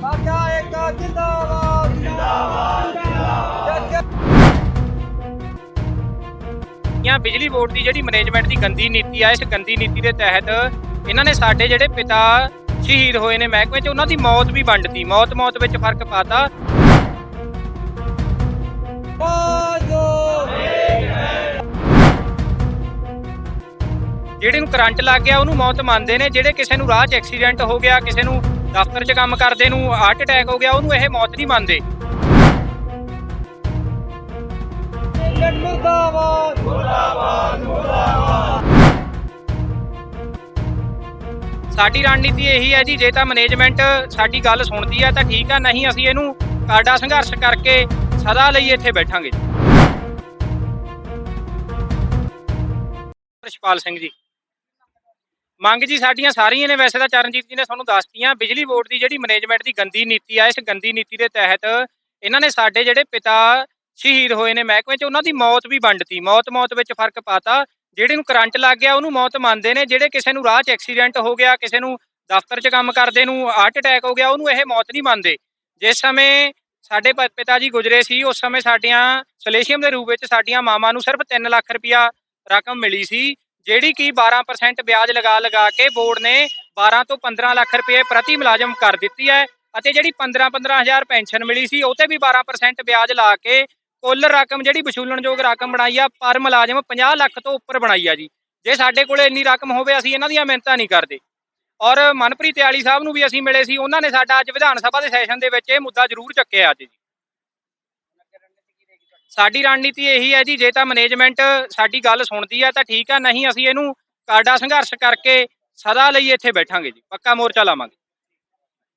ਸਾਡਾ ਇੱਕ ਜਿੰਦਾਬਾਦ। ਜਿੰਦਾਬਾਦ ਜਿੰਦਾਬਾਦ ਜਾਂ ਬਿਜਲੀ ਬੋਰਡ ਦੀ ਜਿਹੜੀ ਮੈਨੇਜਮੈਂਟ ਦੀ ਗੰਦੀ ਨੀਤੀ ਆ ਇਸ ਗੰਦੀ ਨੀਤੀ ਦੇ ਤਹਿਤ ਇਹਨਾਂ ਨੇ ਸਾਡੇ ਜਿਹੜੇ ਪਿਤਾ ਸ਼ਹੀਦ ਹੋਏ ਨੇ ਮਹਿਕਮੇ 'ਚ ਉਹਨਾਂ ਦੀ ਮੌਤ ਵੀ ਵੰਡਤੀ ਮੌਤ ਮੌਤ ਵਿੱਚ ਫ਼ਰਕ ਪਾਤਾ। ਜਿਹੜੇ ਨੂੰ ਕਰੰਟ ਲੱਗ ਗਿਆ ਉਹਨੂੰ ਮੌਤ ਮੰਨਦੇ ਨੇ। ਜਿਹੜੇ ਕਿਸੇ ਨੂੰ ਰਾਹ 'ਚ ਐਕਸੀਡੈਂਟ ਹੋ ਗਿਆ ਕਿਸੇ ਨੂੰ ਦਫ਼ਤਰ 'ਚ ਕੰਮ ਕਰਦੇ ਨੂੰ ਹਾਰਟ ਅਟੈਕ ਹੋ ਗਿਆ ਉਹਨੂੰ ਇਹ ਮੌਤ ਨਹੀਂ ਮੰਨਦੇ। ਮੁਰਦਾਬਾਦ। ਸਾਡੀ ਰਣਨੀਤੀ ਇਹੀ ਹੈ ਜੀ ਜੇ ਤਾਂ ਮੈਨੇਜਮੈਂਟ ਸਾਡੀ ਗੱਲ ਸੁਣਦੀ ਹੈ ਤਾਂ ਠੀਕ ਆ ਨਹੀਂ ਅਸੀਂ ਇਹਨੂੰ ਕਾਡਾ ਸੰਘਰਸ਼ ਕਰਕੇ ਸਦਾ ਲਈ ਇੱਥੇ ਬੈਠਾਂਗੇ। ਰਿਸ਼ਪਾਲ ਸਿੰਘ ਜੀ। ਮੰਗ ਜੀ ਸਾਡੀਆਂ ਸਾਰੀਆਂ ਨੇ, ਵੈਸੇ ਤਾਂ ਚਰਨਜੀਤ ਜੀ ਨੇ ਤੁਹਾਨੂੰ ਦੱਸਤੀਆਂ, ਬਿਜਲੀ ਬੋਰਡ ਦੀ ਜਿਹੜੀ ਮੈਨੇਜਮੈਂਟ ਦੀ ਗੰਦੀ ਨੀਤੀ ਆ, ਇਸ ਗੰਦੀ ਨੀਤੀ ਦੇ ਤਹਿਤ ਇਹਨਾਂ ਨੇ ਸਾਡੇ ਜਿਹੜੇ ਪਿਤਾ ਸ਼ਹੀਦ ਹੋਏ ਨੇ ਮਹਿਕਮੇ 'ਚ, ਉਹਨਾਂ ਦੀ ਮੌਤ ਵੀ ਵੰਡਤੀ ਮੌਤ ਮੌਤ ਵਿੱਚ ਫ਼ਰਕ ਪਾਤਾ। ਜਿਹੜੇ ਨੂੰ ਕਰੰਟ ਲੱਗ ਗਿਆ, ਉਹਨੂੰ ਮੌਤ ਮੰਨਦੇ ਨੇ, ਜਿਹੜੇ ਕਿਸੇ ਨੂੰ ਰਾਹ 'ਚ ਐਕਸੀਡੈਂਟ ਹੋ ਗਿਆ, ਕਿਸੇ ਨੂੰ ਦਫ਼ਤਰ 'ਚ ਕੰਮ ਕਰਦੇ ਨੂੰ ਹਾਰਟ ਅਟੈਕ ਹੋ ਗਿਆ, ਉਹਨੂੰ ਇਹ ਮੌਤ ਨਹੀਂ ਮੰਨਦੇ। ਜਿਸ ਸਮੇਂ ਸਾਡੇ ਪ- ਪਿਤਾ ਜੀ ਗੁਜਰੇ ਸੀ, ਉਸ ਸਮੇਂ ਸਾਡੀਆਂ ਸਲੇਸ਼ੀਅਮ ਦੇ ਰੂਪ ਵਿੱਚ ਸਾਡੀਆਂ ਮਾਵਾਂ ਨੂੰ ਸਿਰਫ 3 ਲੱਖ ਰੁਪਇਆ ਰਕਮ ਮਿਲੀ ਸੀ। ਜਿਹੜੀ ਕਿ 12% ਵਿਆਜ ਲਗਾ ਲਗਾ ਕੇ ਬੋਰਡ ਨੇ 12 ਤੋਂ 15 ਲੱਖ ਰੁਪਏ ਪ੍ਰਤੀ ਮੁਲਾਜ਼ਮ ਕਰ ਦਿੱਤੀ ਹੈ ਅਤੇ ਜਿਹੜੀ 15-15000 ਪੈਨਸ਼ਨ ਮਿਲੀ ਸੀ, ਉਹ ਤੇ ਵੀ 12% ਵਿਆਜ ਲਾ ਕੇ ਕੁੱਲ ਰਕਮ ਜਿਹੜੀ ਵਸੂਲਣਯੋਗ ਰਕਮ ਬਣਾਈ ਆ, ਪਰ ਮੁਲਾਜ਼ਮ 50 ਲੱਖ ਤੋਂ ਉੱਪਰ ਬਣਾਈ ਆ ਜੀ। ਜੇ ਸਾਡੇ ਕੋਲੇ ਇੰਨੀ ਰਕਮ ਹੋਵੇ, ਅਸੀਂ ਇਹਨਾਂ ਦੀਆਂ ਮਿਹਨਤਾਂ ਨਹੀਂ ਕਰਦੇ। ਔਰ ਮਨਪ੍ਰੀਤ ਆਲੀ ਸਾਹਿਬ ਨੂੰ ਵੀ ਅਸੀਂ ਮਿਲੇ ਸੀ, ਉਹਨਾਂ ਨੇ ਸਾਡਾ ਅੱਜ ਵਿਧਾਨ ਸਭਾ ਦੇ ਸੈਸ਼ਨ ਦੇ ਵਿੱਚ ਇਹ ਮੁੱਦਾ ਜ਼ਰੂਰ ਚੱਕਿਆ ਅੱਜ ਜੀ। ਸਾਡੀ ਰਣਨੀਤੀ ਇਹੀ ਹੈ ਜੀ, ਜੇ ਤਾਂ ਮੈਨੇਜਮੈਂਟ ਸਾਡੀ ਗੱਲ ਸੁਣਦੀ ਹੈ ਤਾਂ ਠੀਕ ਆ, ਨਹੀਂ ਅਸੀਂ ਇਹਨੂੰ ਕਾਡਾ ਸੰਘਰਸ਼ ਕਰਕੇ ਸਦਾ ਲਈ ਇੱਥੇ ਬੈਠਾਂਗੇ ਜੀ, ਪੱਕਾ ਮੋਰਚਾ ਲਾਵਾਂਗੇ।